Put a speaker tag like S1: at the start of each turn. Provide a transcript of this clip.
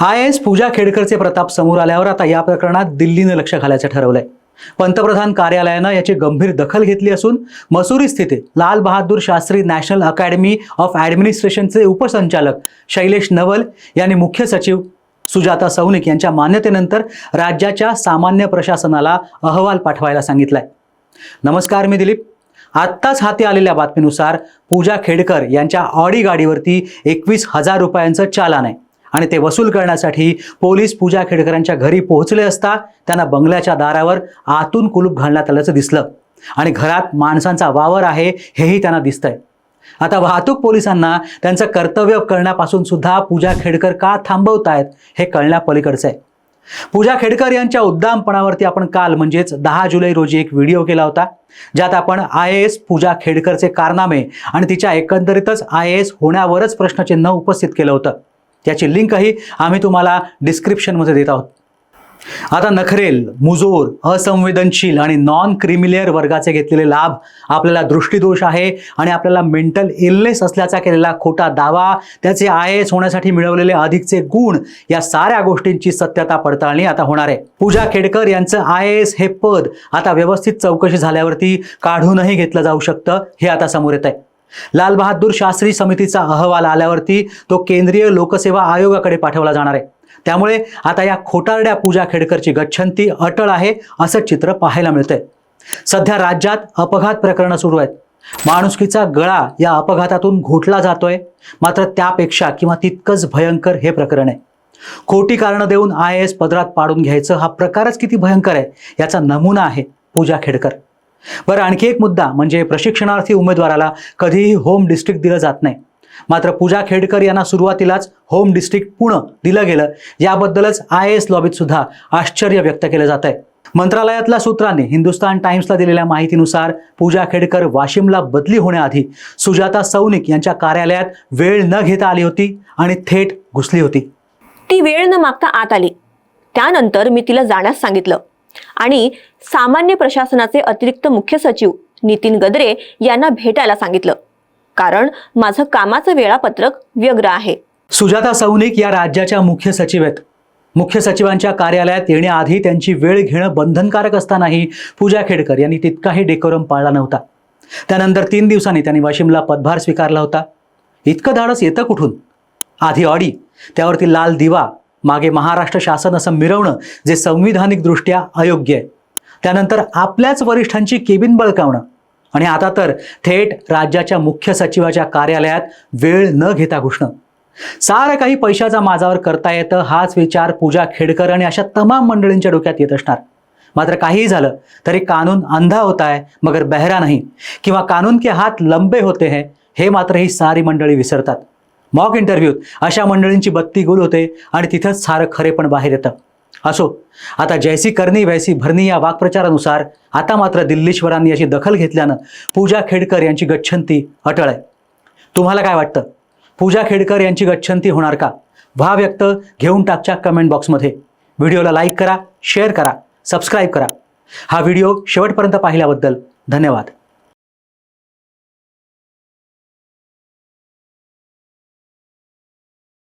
S1: I S Pooja खेडकरचे प्रताप समोर आल्यावर आता या प्रकरणात दिल्लीनं लक्ष घालायचं ठरवलंय. पंतप्रधान कार्यालयानं याची गंभीर दखल घेतली असून मसुरी स्थितीत Lal Bahadur Shastri national academy of ॲडमिनिस्ट्रेशनचे उपसंचालक शैलेश नवल यांनी मुख्य सचिव सुजाता सौनिक यांच्या मान्यतेनंतर राज्याच्या सामान्य प्रशासनाला अहवाल पाठवायला सांगितलाय. नमस्कार मी दिलीप. आत्ताच हाती आलेल्या बातमीनुसार पूजा खेडकर यांच्या ऑडी गाडीवरती एकवीस हजार रुपयांचं चालान आहे. आणि ते वसूल करण्यासाठी पोलीस पूजा खेडकरांच्या घरी पोहोचले असता त्यांना बंगल्याच्या दारावर आतून कुलूप घालण्यात आल्याचं दिसलं. आणि घरात माणसांचा वावर आहे हेही त्यांना दिसतंय. आता वाहतूक पोलिसांना त्यांचं कर्तव्य करण्यापासून सुद्धा पूजा खेडकर का थांबवतायत हे कळण्यापलीकडचं आहे. पूजा खेडकर यांच्या उद्दामपणावरती आपण काल म्हणजेच दहा जुलै रोजी एक व्हिडिओ केला होता ज्यात आपण आय ए एस पूजा खेडकरचे कारनामे आणि तिच्या एकंदरीतच आय ए एस होण्यावरच प्रश्नचिन्ह उपस्थित केलं होतं. याची लिंकही आम्ही तुम्हाला डिस्क्रिप्शनमध्ये देत आहोत. आता नखरेल मुजोर असंवेदनशील आणि नॉन क्रिमिलियर वर्गाचे घेतलेले लाभ आपल्याला दृष्टीदोष आहे आणि आपल्याला मेंटल इलनेस असल्याचा केलेला खोटा दावा त्याचे आय एस होण्यासाठी मिळवलेले अधिकचे गुण या साऱ्या गोष्टींची सत्यता पडताळणी आता होणार आहे. पूजा खेडकर यांचं आय एस हे पद आता व्यवस्थित चौकशी झाल्यावरती काढूनही घेतलं जाऊ शकतं हे आता समोर येत आहे लालबहादूर शास्त्री समितीचा अहवाल आल्यावरती तो केंद्रीय लोकसेवा आयोगाकडे पाठवला जाणार आहे. त्यामुळे आता या खोटारड्या पूजा खेडकरची गच्छंती अटळ आहे असं चित्र पाहायला मिळतंय. सध्या राज्यात अपघात प्रकरणं सुरू आहेत. माणुसकीचा गळा या अपघातातून घोटला जातोय. मात्र त्यापेक्षा किंवा तितकंच भयंकर हे प्रकरण आहे. खोटी कारणं देऊन आय एस पदरात पाडून घ्यायचं हा प्रकारच किती भयंकर आहे याचा नमुना आहे पूजा खेडकर. बरं आणखी एक मुद्दा म्हणजे प्रशिक्षणार्थी उमेदवाराला कधीही होम डिस्ट्रिक्ट दिलं जात नाही. मात्र पूजा खेडकर यांना सुरुवातीलाच होम डिस्ट्रिक्ट पुणे दिलं गेलं. याबद्दलच आय एस लॉबीत सुद्धा आश्चर्य व्यक्त केलं जात आहे मंत्रालयातल्या सूत्रांनी हिंदुस्तान टाइम्सला दिलेल्या माहितीनुसार पूजा खेडकर वाशिमला बदली होण्याआधी सुजाता सौनिक यांच्या कार्यालयात वेळ न घेता आली होती आणि थेट घुसली होती.
S2: ती वेळ न मागता आत आली. त्यानंतर मी तिला जाण्यास सांगितलं. आणि सामान्य प्रशासनाचे अतिरिक्त मुख्य सचिव नितीन गद्रे यांना भेटायला सांगितलं. कारण माझं कामाचं वेळापत्रक व्यग्र आहे.
S1: सुजाता सौनिक या राज्याच्या मुख्य सचिव आहेत. मुख्य सचिवांच्या कार्यालयात येण्याआधी त्यांची वेळ घेणं बंधनकारक असतानाही पूजा खेडकर यांनी तितकाही डेकोरम पाळला नव्हता. त्यानंतर तीन दिवसांनी त्यांनी वाशिमला पदभार स्वीकारला होता. इतकं धाडस येतं कुठून? आधी ऑडी त्यावरती लाल दिवा मागे महाराष्ट्र शासन असं मिरवणं जे संविधानिकदृष्ट्या अयोग्य आहे. त्यानंतर आपल्याच वरिष्ठांची केबिन बळकावणं. आणि आता तर थेट राज्याच्या मुख्य सचिवाच्या कार्यालयात वेळ न घेता घुसणं. सारं काही पैशाचा माझावर करता येतं हाच विचार पूजा खेडकर आणि अशा तमाम मंडळींच्या डोक्यात येत असणार. मात्र काहीही झालं तरी कानून अंधा होता है मगर बहरा नाही. किंवा कानून के हात लंबे होते हैं हे मात्र ही सारी मंडळी विसरतात. मॉक इंटरव्ह्यूत अशा मंडळींची बत्ती गुल होते आणि तिथंच सारं खरे पण बाहेर येतं. असो आता जैसी करणी वैसी भरणी या वाक्प्रचारानुसार आता मात्र दिल्लीश्वरांनी याची दखल घेतल्यानं पूजा खेडकर यांची गच्छंती अटळ आहे. तुम्हाला काय वाटतं? पूजा खेडकर यांची गच्छंती होणार का? व्हा व्यक्त घेऊन टाकच्या कमेंट बॉक्समध्ये व्हिडिओला लाईक करा शेअर करा सबस्क्राईब करा. हा व्हिडिओ शेवटपर्यंत पाहिल्याबद्दल धन्यवाद.